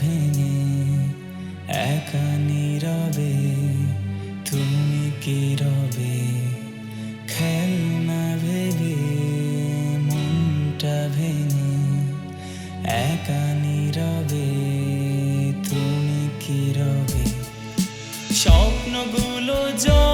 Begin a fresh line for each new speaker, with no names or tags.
ভেঙে একা নীরবে তুমি কি রবে? খেলনা ভেবে মনটা ভেঙে একা নীরবে তুমি কি রবে? স্বপ্নগুলো জল